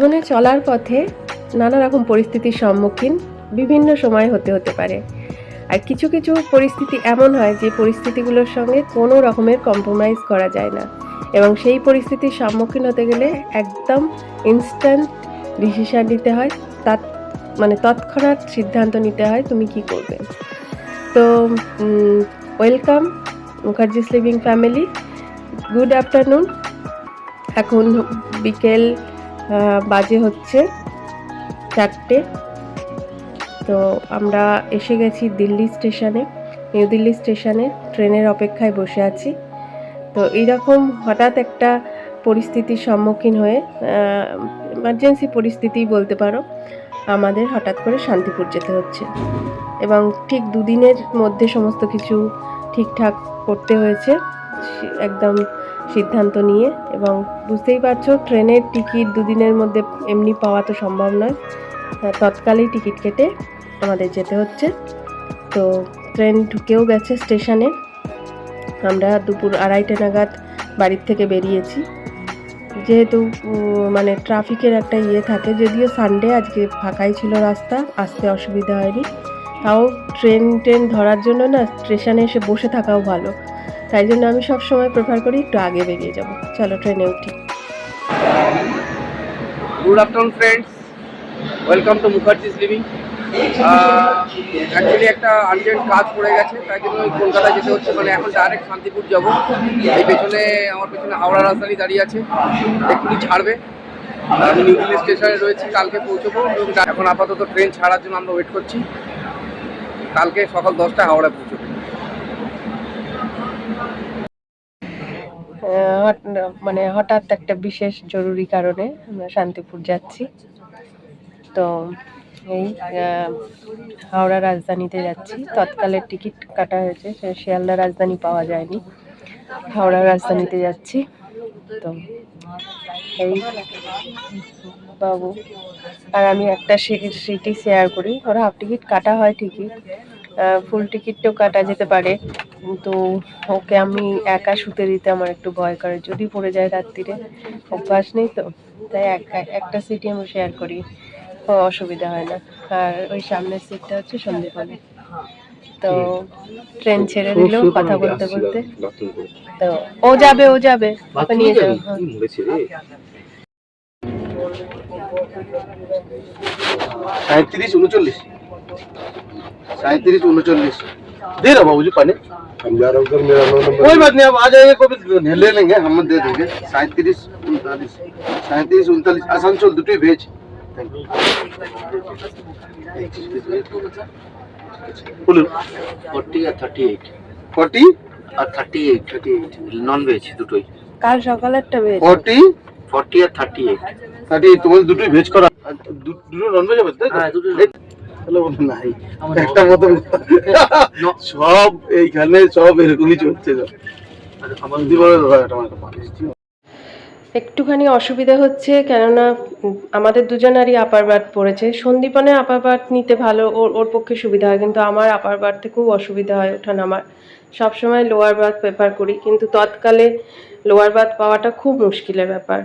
জীবনে চলার পথে নানা রকম পরিস্থিতির সম্মুখীন বিভিন্ন সময় হতে হতে পারে। আর কিছু কিছু পরিস্থিতি এমন হয় যে পরিস্থিতিগুলোর সঙ্গে কোনো রকমের কম্প্রোমাইজ করা যায় না। এবং সেই পরিস্থিতির সম্মুখীন হতে গেলে একদম ইনস্ট্যান্ট ডিসিশান নিতে হয়, তাৎ মানে তৎক্ষণাৎ সিদ্ধান্ত নিতে হয় তুমি কি করবে। তো welcome Mukherjee living family good afternoon এখন বিকেল বাজে হচ্ছে চারটে। তো আমরা এসে গেছি দিল্লি স্টেশনে, নিউ দিল্লি স্টেশনে, ট্রেনের অপেক্ষায় বসে আছি। তো এইরকম হঠাৎ একটা পরিস্থিতির সম্মুখীন হয়ে এমার্জেন্সি পরিস্থিতি বলতে পারো, আমাদের হঠাৎ করে শান্তিপুর যেতে হচ্ছে। এবং ঠিক দুদিনের মধ্যে সমস্ত কিছু ঠিকঠাক করতে হয়েছে একদম সিদ্ধান্ত নিয়ে এবং বুঝতেই পারছ, ট্রেনের টিকিট দুদিনের মধ্যে এমনি পাওয়া তো সম্ভব নয়। তৎকালেই টিকিট কেটে আমাদের যেতে হচ্ছে। তো ট্রেন ঢুকেও গেছে স্টেশনে। আমরা দুপুর আড়াইটে নাগাদ বাড়ির থেকে বেরিয়েছি। যেহেতু মানে ট্রাফিকের একটা ইয়ে থাকে, যদিও সানডে আজকে ফাঁকাই ছিল রাস্তা, আসতে অসুবিধা হয়নি। তাও ট্রেন ট্রেন ধরার জন্য না স্টেশনে এসে বসে থাকাও ভালো। তাই জন্য আমি সব সময় প্রেফার করি একটু আগে বেরিয়ে যাব। চলো ট্রেনে উঠি। Good afternoon friends welcome to Mukherjees living actually একটা আর্জেন্ট কাজ পড়ে গেছে, তাই জন্য কলকাতা যেতে হচ্ছে। মানে এখন ডাইরেক্ট শান্তিপুর যাব। এই পেছনে, আমার পেছনে হাওড়া রাজধানী দাঁড়িয়ে আছে। এক্ষুনি ছাড়বে। আমি নিউ দিল্লি স্টেশনে রয়েছি, কালকে পৌঁছবো। এখন আপাতত ট্রেন ছাড়ার জন্য আমরা ওয়েট করছি। কালকে সকাল দশটায় হাওড়া পৌঁছবো। মানে হঠাৎ একটা বিশেষ জরুরি কারণে আমরা শান্তিপুর যাচ্ছি। তো এই হাওড়া রাজধানীতে যাচ্ছি। তৎকালের টিকিট কাটা হয়েছে শিয়ালদা রাজধানী পাওয়া যায়নি। হাওড়া রাজধানীতে যাচ্ছি। তো এই বাবু। আর আমি একটা সিটি শেয়ার করি। ওরা হাফ টিকিট কাটা হয় ঠিকই। ফুল টিকিটটাও কাটা যেতে পারে। কিন্তু ওকে আমি একা শুতে দিতে আমার একটু ভয় করে। যদি পড়ে যায় রাত্রিরে অভ্যাস নেই তো? তাই এক- একটা সিটই আমি শেয়ার করি। অসুবিধা হয় না। আর ওই সামনের সিটটা হচ্ছে সন্দীপনে তো ট্রেন ছেড়ে দিল কথা বলতে বলতে। তো ও যাবে ও যাবে। নিয়ে যাবে। সাঁত্রিশ উনচল্লিশ। সাঁত্রিশ उनचालीस दे रहा बाबू जी पानी कोई बात नहीं आप आ जाइए कोई ले लेंगे हम दे देंगे सैंतीस उनतालीस सैंतीस उनतालीस आसानसोल দুটোই ভেজ বলুন ফর্টি আর থার্টি এইট ফর্টি আর thirty eight thirty eight non veg দুটোই কাল সকালেরটা বেশ ফর্টি ফর্টি আর থার্টি এইট থার্টি তোমাদের দুটোই ভেজ করা আর দু- দুটো নন ভেজ হবে তাই তো? হ্যাঁ, দুটো এই- তাহলে বলুন নাই। একটা মতো সব এইখানে সব এরকমই চলছে। আমার বলে আমার। একটুখানি অসুবিধা হচ্ছে কেননা আমাদের দুজনারই আপার বার্থ পড়েছে। সন্দীপনে আপার বার্থ নিতে ভালো ওর ওর পক্ষে সুবিধা হয় কিন্তু আমার আপার বার্থে খুব অসুবিধা হয় ওঠা নামার। সবসময় লোয়ার বার্থ প্রেফার করি কিন্তু তৎকালে লোয়ার বার্থ পাওয়াটা খুব মুশকিলের ব্যাপার।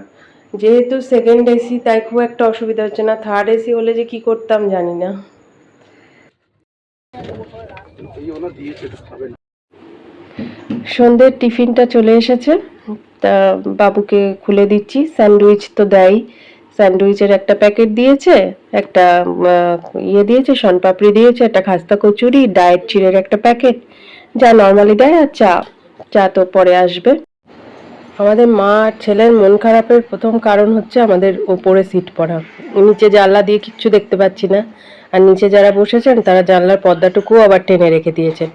যেহেতু সেকেন্ড এসি তাই খুব একটা অসুবিধা হচ্ছে না। থার্ড এসি হলে যে কি করতাম জানি না। সন্ধ্যের টিফিনটা চলে এসেছে। তা বাবুকে খুলে দিচ্ছি। স্যান্ডউইচ তো দেয়। স্যান্ডউইচের একটা প্যাকেট দিয়েছে, একটা ইয়ে দিয়েছে, শনপাপড়ি দিয়েছে, একটা খাস্তা কচুরি, ডায়েট চিড়ের একটা প্যাকেট। যা নর্মালি দেয় আর চা। চা তো পরে আসবে। আমাদের মা ছেলের মন খারাপের প্রথম কারণ হচ্ছে আমাদের ওপরে সিট পড়া নিচে জানলা দিয়ে কিচ্ছু দেখতে পাচ্ছি না। আর নিচে যারা বসেছেন, তারা জানলার পর্দাটুকুও আবার টেনে রেখে দিয়েছেন।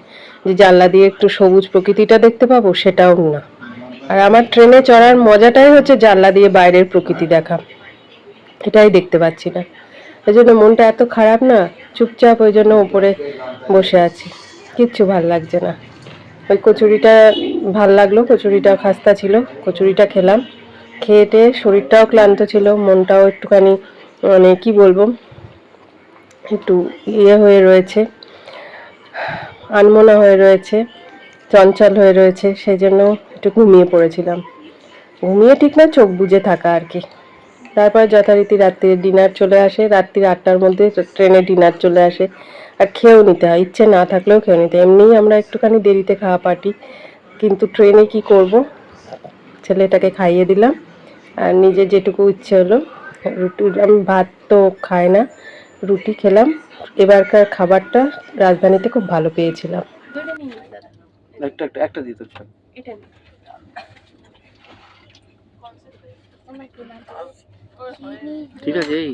যে জানলা দিয়ে একটু সবুজ প্রকৃতিটা দেখতে পাবো, সেটাও না। আর আমার ট্রেনে চড়ার মজাটাই হচ্ছে জানলা দিয়ে বাইরের প্রকৃতি দেখা। এটাই দেখতে পাচ্ছি না। ওই জন্য মনটা এত খারাপ না, চুপচাপ ওই জন্য উপরে বসে আছি। কিচ্ছু ভালো লাগছে না। ওই কচুরিটা ভালো লাগল, কচুরিটা খাস্তা ছিল, কচুরিটা খেলাম। খেয়ে শরীরটাও ক্লান্ত ছিল, মনটাও একটুখানি মানে কি বলব একটু ইয়ে হয়ে রয়েছে, আনমনা হয়ে রয়েছে, চঞ্চল হয়ে রয়েছে সেই জন্য একটু ঘুমিয়ে পড়েছিলাম। ঘুমিয়ে ঠিক না, চোখ বুজে থাকা আর কি। তারপর যথারীতি রাত্রির ডিনার চলে আসে রাত্রির আটটার মধ্যে ট্রেনে ডিনার চলে আসে। আর খেয়েও নিতে হয়, ইচ্ছে না থাকলেও খেয়ে নিতে এমনিই আমরা একটুখানি দেরিতে খাওয়া পার্টি, কিন্তু ট্রেনে কি করব? ছেলেটাকে খাইয়ে দিলাম, আর নিজে যেটুকু ইচ্ছে হলো, রুটি আমি ভাত তো খাই না। রুটি খেলাম। এবারকার খাবারটা রাজধানীতে খুব ভালো পেয়েছিলাম। একটা একটা একটা দিত ঠিক আছে এই।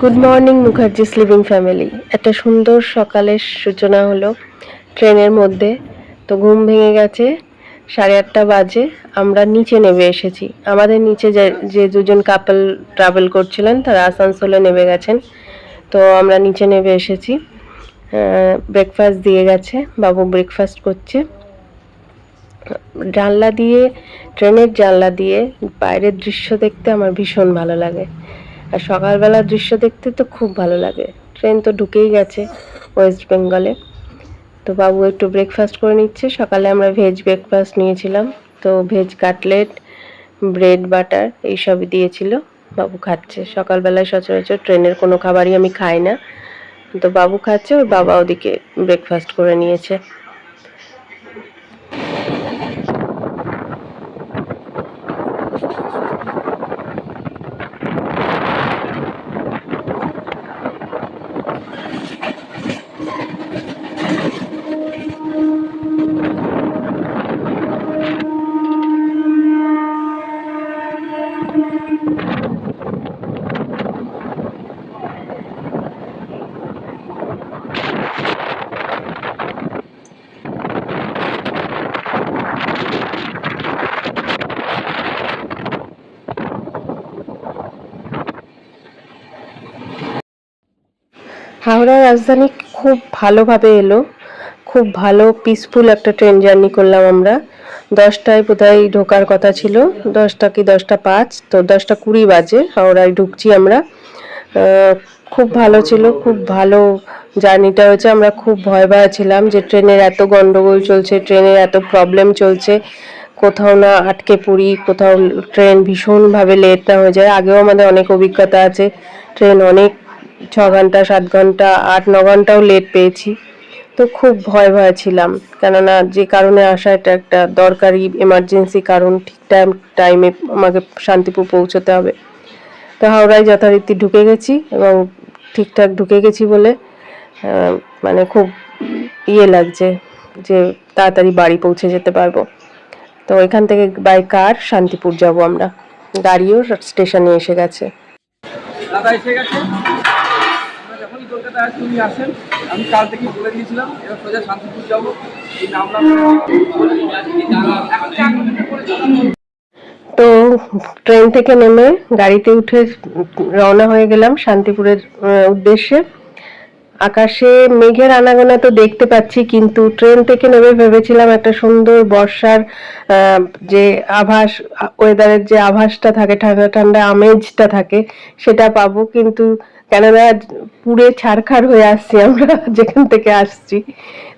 গুড মর্নিং মুখার্জি স্লিভিং ফ্যামিলি একটা সুন্দর সকালের সূচনা হলো ট্রেনের মধ্যে। তো ঘুম ভেঙে গেছে, সাড়ে আটটা বাজে, আমরা নিচে নেমে এসেছি। আমাদের নিচে যে দুজন কাপল ট্রাভেল করছিলেন, তারা আসানসোলে নেমে গেছেন। তো আমরা নিচে নেমে এসেছি। ব্রেকফাস্ট দিয়ে গেছে, বাবু ব্রেকফাস্ট করছে। জানলা দিয়ে, ট্রেনের জানলা দিয়ে বাইরের দৃশ্য দেখতে আমার ভীষণ ভালো লাগে। আর সকালবেলার দৃশ্য দেখতে তো খুব ভালো লাগে। ট্রেন তো ঢুকেই গেছে ওয়েস্ট বেঙ্গলে তো বাবু একটু ব্রেকফাস্ট করে নিচ্ছে। সকালে আমরা ভেজ ব্রেকফাস্ট নিয়েছিলাম। তো ভেজ কাটলেট ব্রেড বাটার এইসবই দিয়েছিল। বাবু খাচ্ছে। সকালবেলায় সচরাচর ট্রেনের কোনো খাবারই আমি খাই না। তো বাবু খাচ্ছে ওর বাবা ওদিকে ব্রেকফাস্ট করে নিয়েছে। হাওড়া রাজধানী খুব ভালোভাবে এলো। খুব ভালো পিসফুল একটা ট্রেন জার্নি করলাম আমরা। দশটায় বোধহয় ঢোকার কথা ছিল। দশটা কি দশটা পাঁচ? তো দশটা কুড়ি বাজে হাওড়ায় ঢুকছি আমরা। খুব ভালো ছিল, খুব ভালো জার্নিটা হয়েছে। আমরা খুব ভয় ভয় ছিলাম যে ট্রেনের এত গন্ডগোল চলছে, ট্রেনের এত প্রবলেম চলছে। কোথাও না আটকে পড়ি, কোথাও ট্রেন ভীষণভাবে লেট না হয়ে যায়। আগেও আমাদের অনেক অভিজ্ঞতা আছে। ট্রেন অনেক ছ ঘণ্টা, সাত ঘণ্টা, আট, ন ঘন্টাও লেট পেয়েছি। তো খুব ভয় ভয় ছিলাম। কেননা যে কারণে আসা এটা একটা দরকারি এমার্জেন্সি কারণ, ঠিক টাইম টাইমে আমাকে শান্তিপুর পৌঁছতে হবে। তো হাওড়ায় যথারীতি ঢুকে গেছি এবং ঠিকঠাক ঢুকে গেছি বলে মানে খুব ইয়ে লাগছে যে তাড়াতাড়ি বাড়ি পৌঁছে যেতে পারব। তো এখান থেকে বাই কার শান্তিপুর যাব আমরা। গাড়িও স্টেশনে এসে গেছে। এসে গেছে? আসি উনি আসেন, আমি কাল থেকেই বলে দিয়েছিলাম, এবার সোজা শান্তিপুর যাব। এই তো ট্রেন থেকে নেমে গাড়িতে উঠে রওনা হয়ে গেলাম শান্তিপুরের উদ্দেশ্যে। আকাশে মেঘের আনাগোনা তো দেখতে পাচ্ছি, কিন্তু ট্রেন থেকে নেমে ভেবেছিলাম একটা সুন্দর বর্ষার যে আভাস ওয়েদারের যে আভাসটা থাকে, ঠান্ডা ঠান্ডা আমেজটা থাকে, সেটা পাবো। কিন্তু কেননা পুরে ছারখার হয়ে আসছি আমরা, যেখান থেকে আসছি।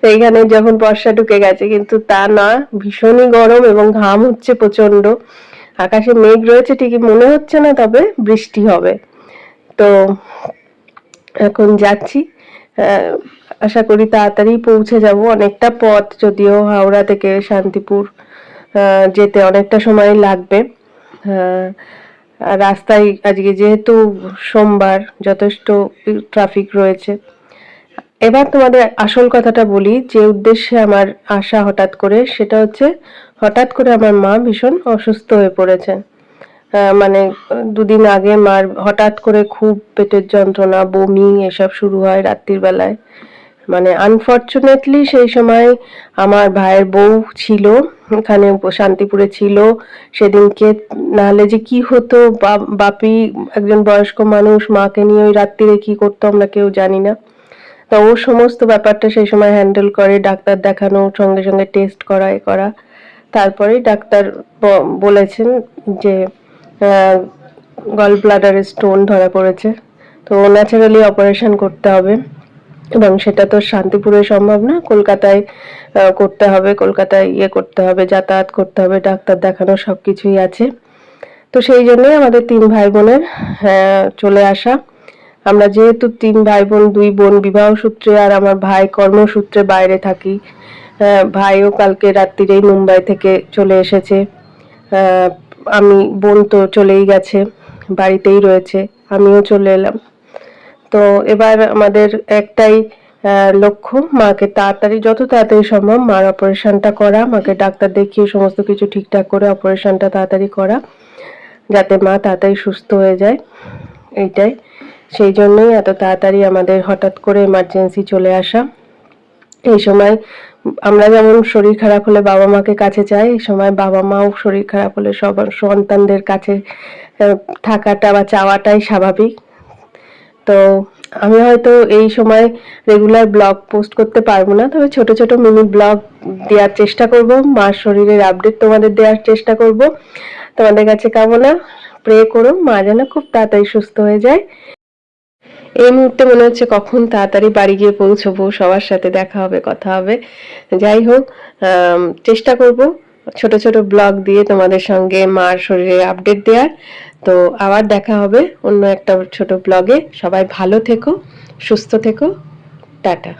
এইখানে যখন বর্ষা ঢুকে গেছে, কিন্তু তা না, ভীষণই গরম এবং ঘাম হচ্ছে প্রচণ্ড আকাশে মেঘ রয়েছে, ঠিকই মনে হচ্ছে না, তবে বৃষ্টি হবে। তো এখন যাচ্ছি। আশা করি তাড়াতাড়ি পৌঁছে যাব। অনেকটা পথ, যদিও হাওড়া থেকে শান্তিপুর যেতে অনেকটা সময় লাগবে। রাস্তায় আজকে যেহেতু সোমবার যথেষ্ট ট্রাফিক রয়েছে। এবার তোমাদের আসল কথাটা বলি যে উদ্দেশ্যে আমার আসা হঠাৎ করে সেটা হচ্ছে হঠাৎ করে আমার মা ভীষণ অসুস্থ হয়ে পড়েছেন আহ, মানে দুদিন আগে মার হঠাৎ করে খুব পেটের যন্ত্রণা বমি এসব শুরু হয় রাত্রির বেলায়। মানে আনফর্চুনেটলি সেই সময় আমার ভাইয়ের বউ ছিল, এখানে শান্তিপুরে ছিল। সেদিনকে নাহলে যে কি হতো বাপি একজন বয়স্ক মানুষ, মাকে নিয়ে ওই রাত্রিরে কি করতো আমরা কেউ জানি না। তো ও সমস্ত ব্যাপারটা সেই সময় হ্যান্ডেল করে, ডাক্তার দেখানো, সঙ্গে সঙ্গে টেস্ট করা, এ করা। তারপরেই ডাক্তার বলেছেন যে গল ব্লাডারে স্টোন ধরা পড়েছে। তো ন্যাচারালি অপারেশন করতে হবে। এবং সেটা তো শান্তিপুরে সম্ভব না। কলকাতায় করতে হবে, কলকাতায় ইয়ে করতে হবে, যাতায়াত করতে হবে, ডাক্তার দেখানো সব কিছুই আছে। তো সেই জন্যই আমাদের তিন ভাই বোনের চলে আসা। আমরা যেহেতু তিন ভাই বোন দুই বোন, বিবাহ সূত্রে আর আমার ভাই কর্মসূত্রে বাইরে থাকি ভাইও কালকে রাত্রিরেই মুম্বাই থেকে চলে এসেছে। আমি, বোন তো চলেই গেছে, বাড়িতেই রয়েছে, আমিও চলে এলাম। তো এবার আমাদের একটাই লক্ষ্য, মাকে তাড়াতাড়ি, যত তাড়াতাড়ি সম্ভব মার অপারেশনটা করা, মাকে ডাক্তার দেখিয়ে সমস্ত কিছু ঠিকঠাক করে অপারেশনটা তাড়াতাড়ি করা, যাতে মা তাড়াতাড়ি সুস্থ হয়ে যায়, এইটাই। সেই জন্যই এত তাড়াতাড়ি আমাদের হঠাৎ করে এমার্জেন্সি চলে আসা। এই সময় আমরা যেমন শরীর খারাপ হলে বাবা মাকে কাছে চাই এই সময় বাবা মাও শরীর খারাপ হলে সবার সন্তানদের কাছে থাকাটা বা চাওয়াটাই স্বাভাবিক। তো আমি হয়তো এই সময় রেগুলার ব্লগ পোস্ট করতে পারব না। তবে ছোট ছোট মিনি ব্লগ দেওয়ার চেষ্টা করব। মার শরীরের আপডেট তোমাদের দেওয়ার চেষ্টা করব। তোমাদের কাছে কামনা প্রে করো, মা যেন খুব তাড়াতাড়ি সুস্থ হয়ে যায়। এই মুহূর্তে মনে হচ্ছে কখন তাড়াতাড়ি বাড়ি গিয়ে পৌঁছবো, সবার সাথে দেখা হবে, কথা হবে। যাই হোক চেষ্টা করব ছোট ছোট ব্লগ দিয়ে তোমাদের সঙ্গে মার শরীরের আপডেট দেওয়ার। তো আবার দেখা হবে অন্য একটা ছোট ব্লগে সবাই ভালো থেকো সুস্থ থেকো। টাটা।